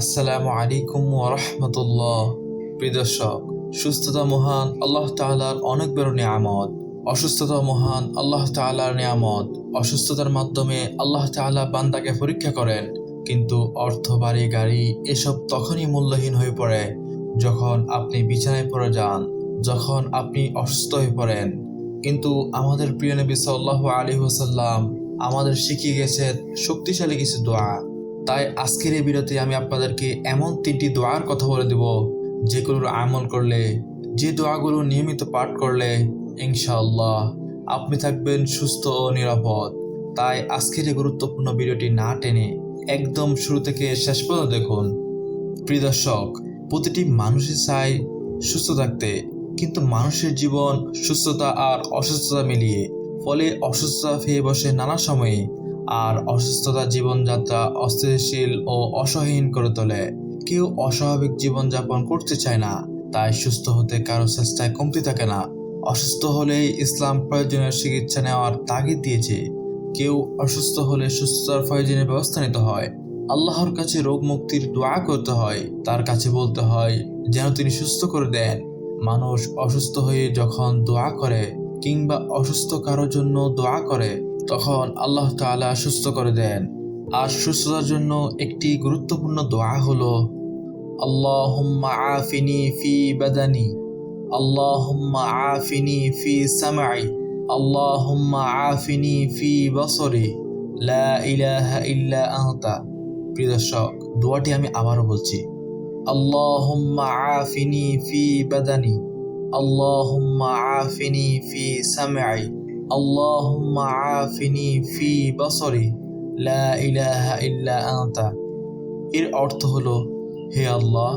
আসসালামু আলাইকুম ওরহমতুল্লাহ প্রিয় দর্শক, সুস্থতা মহান আল্লাহ তাআলার অনেক বড় নিয়ামত। অসুস্থতা মহান আল্লাহ তাআলার নিয়ামত। অসুস্থতার মাধ্যমে আল্লাহ তাআলা বান্দাকে পরীক্ষা করেন, কিন্তু অর্থ বাড়ি গাড়ি এসব তখনই মূল্যহীন হয়ে পড়ে যখন আপনি বিছানায় পড়ে যান, যখন আপনি অসুস্থ হয়ে পড়েন। কিন্তু আমাদের প্রিয় নবী সাল্লাল্লাহু আলাইহি ওয়াসাল্লাম আমাদের শিখিয়ে গেছেন শক্তিশালী কিছু দোয়া। তাই আজকের এই বিরতি আমি আপনাদেরকে এমন তিনটি দোয়ার কথা বলে দেব, যেগুলোর আমল করলে, যে দোয়াগুলো নিয়মিত পাঠ করলে, ইনশাআল্লাহ আপনি থাকবেন সুস্থ ও নিরাপদ। তাই আজকের এই গুরুত্বপূর্ণ ভিডিওটি না টেনে একদম শুরু থেকে শেষ পর্যন্ত দেখুন। প্রিয় দর্শক, প্রতিটি মানুষই চায় সুস্থ থাকতে, কিন্তু মানুষের জীবন সুস্থতা আর অসুস্থতা মিলিয়ে, ফলে অসুস্থতা ফেয়ে বসে নানা সময়ে আর অসুস্থতা জীবনযাত্রা অস্থিতিশীল ও অসহীন করে তোলে। কেউ অস্বাভাবিক জীবনযাপন করতে চায় না, তাই সুস্থ হতে কারও চেষ্টায় কমতি থাকে না। অসুস্থ হলেই ইসলাম প্রয়োজনীয় চিকিৎসা নেওয়ার তাগিদ দিয়েছে। কেউ অসুস্থ হলে সুস্থতার প্রয়োজনীয় ব্যবস্থা নিতে হয়। আল্লাহর কাছে রোগ মুক্তির দোয়া করতে হয়। তার কাছে বলতে হয়, যেন তিনি সুস্থ করে দেন। মানুষ অসুস্থ হয়ে যখন দোয়া করে, কিংবা অসুস্থ কারোর জন্য দোয়া করে তখন আল্লাহ তাআলা সুস্থ করে দেন। আর সুস্থতার জন্য একটি গুরুত্বপূর্ণ দোয়া হলো, আল্লাহুম্মা আফিনি ফি বাদানি, আল্লাহুম্মা আফিনি ফি সামঈ আল্লাহুম্মা আফিনি ফি বসরি, লা ইলাহা ইল্লা আনতা। প্রিয় দর্শক, দোয়াটি আমি আবারও বলছি, আল্লাহুম্মা আফিনি ফি বাদানি, আল্লাহুম্মা আফিনি ফি সামঈ اللهم عافني في بصري لا إله إلا أنت এর অর্থ হলো হে আল্লাহ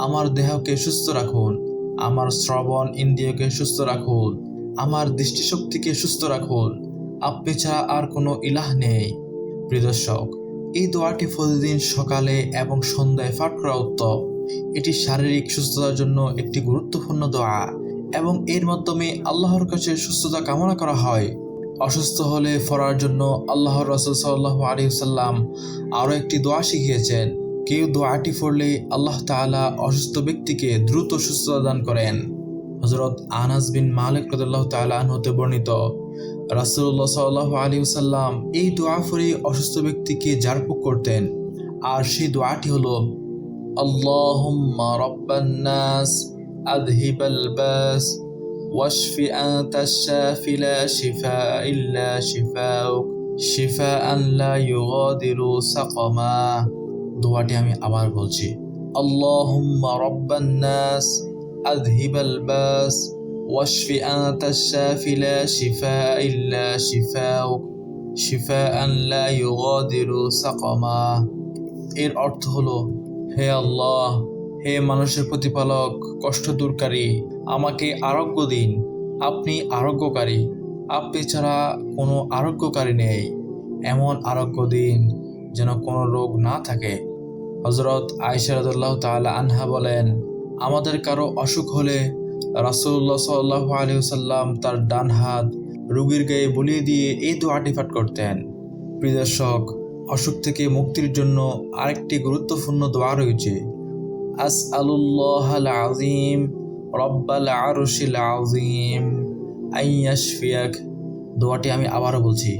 আমার দেহকে সুস্থ রাখুন আমার শ্রবণ ইন্দ্রিয়কে সুস্থ রাখুন আমার দৃষ্টিশক্তিকে সুস্থ রাখুন আপনি ছাড়া আর কোনো ইলাহ নেই প্রিয় দর্শক এই দোয়াটি প্রতিদিন সকালে এবং সন্ধ্যায় পাঠ করা উত্তম এটি শারীরিক সুস্থতার জন্য একটি গুরুত্বপূর্ণ দোয়া এবং এর মাধ্যমে আল্লাহর কাছে সুস্থতা কামনা করা হয়। অসুস্থ হলে ফরার জন্য আল্লাহর রসুল সাল্লাহ আলিয়াল্লাম আরও একটি দোয়া শিখিয়েছেন। কেউ দোয়াটি পড়লে আল্লাহ তাআলা অসুস্থ ব্যক্তিকে দ্রুত সুস্থতা দান করেন। হজরত আনাস বিন মালিক রদুল্লাহ তালান হতে বর্ণিত রাসুল্লাহ সাল্লাহ আলী সাল্লাম এই দোয়া পড়ে অসুস্থ ব্যক্তিকে জারপুক করতেন। আর সেই দোয়াটি হলো আল্লাহ রব্বান নাস أذهب الباس واشف أنت الشافي لا شفاء إلا شفاؤك شفاء لا يغادر سقما দোয়াটি আমি আবার বলছি اللهم رب الناس أذهب الباس واشف أنت الشافي لا شفاء إلا شفاؤك شفاء لا يغادر سقما এর অর্থ হলো হে আল্লাহ হে মানুষের প্রতিপালক কষ্ট দূরকারী আমাকে আরোগ্য দিন আপনি আরোগ্যকারী। আপনি ছাড়া কোনো আরোগ্যকারী নেই। এমন আরোগ্য দিন যেন কোনো রোগ না থাকে। হজরত আয়সারদুল্লাহ তালা আনহা বলেন, আমাদের কারও অসুখ হলে রাসুল্লাহ সাল্লাহ আলিয়াল্লাম তার ডান হাত রুগীর গায়ে বলিয়ে দিয়ে এই দোয়াটি পাঠ করতেন। প্রিয় দর্শক, অসুখ থেকে মুক্তির জন্য আরেকটি গুরুত্বপূর্ণ দোয়া রয়েছে। أسأل الله العظيم رب العرش العظيم أن يشفيك দোয়াটি আমি আবারও বলছি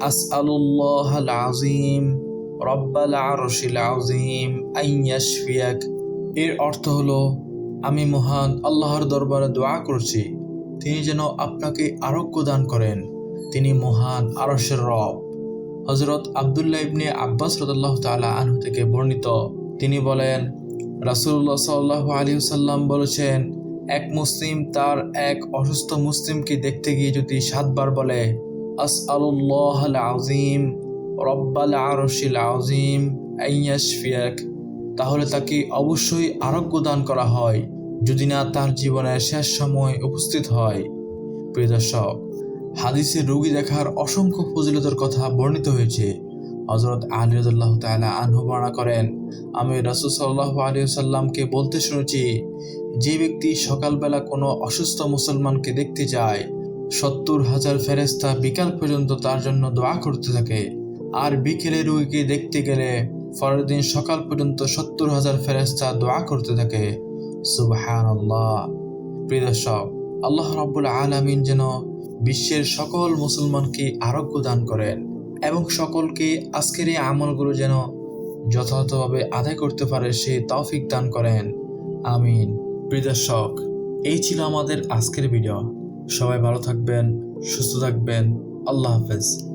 আসআলুল্লাহ আযীম রব্বাল আরশিল আযীম আন ইয়াশফিয়াক এর অর্থ হলো আমি মহান আল্লাহর দরবারে দোয়া করছি তিনি যেন আপনাকে আরোগ্য দান করেন তিনি মহান আরশের রব হজরত আবদুল্লাহ ইবনে আব্বাস রদুল্লাহ তাআলা আনহু থেকে বর্ণিত তিনি বলেন রাসুল্লাহ সাল্লাহ আলী সাল্লাম বলেছেন, এক মুসলিম তার এক অসুস্থ মুসলিমকে দেখতে গিয়ে যদি সাতবার বলে আস আল্লাহ আজিম রব্বাল আরশিল আজিম আইয়াশফিয়াক তাহলে তাকে অবশ্যই আরোগ্য দান করা হয়, যদি না তার জীবনের শেষ সময় উপস্থিত হয়। প্রিয় দর্শক, হাদিসে রোগী দেখার অসংখ্য ফজিলতের কথা বর্ণিত হয়েছে। হজরত আলী রদুল্লাহ তালা বর্ণনা করেন আমি রাসুল সাল্লাহ আলী সাল্লামকে বলতে শুনেছি, যে ব্যক্তি সকালবেলা কোনো অসুস্থ মুসলমানকে দেখতে যায়, সত্তর হাজার ফেরেস্তা বিকাল পর্যন্ত তার জন্য দোয়া করতে থাকে। আর বিকেলে রোগীকে দেখতে গেলে পরের দিন সকাল পর্যন্ত সত্তর হাজার ফেরেস্তা দোয়া করতে থাকে। সুবহান আল্লাহ প্রিয় দর্শক, আল্লাহ রাব্বুল আলামিন যেন বিশ্বের সকল মুসলমানকে আরোগ্য দান করেন এবং সকলকে আজকের এই আমলগুলো যেন যথাযথভাবে আদায় করতে পারে সেই তৌফিক দান করেন। আমিন। প্রিয় দর্শক, এই ছিল আমাদের আজকের ভিডিও। সবাই ভালো থাকবেন, সুস্থ থাকবেন। আল্লাহ হাফেজ।